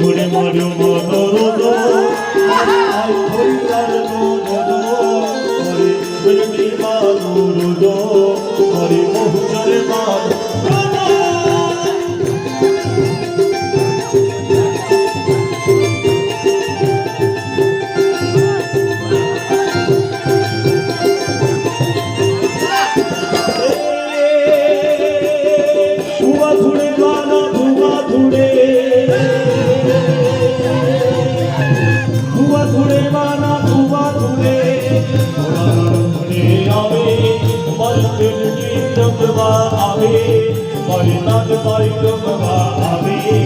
উড়ে মরু মরু আই ফুলার মরু হরি হরি মরু হরি মহুজরে মরু મસ્ત આવે મારી નાદ મારી ગમવા આવે.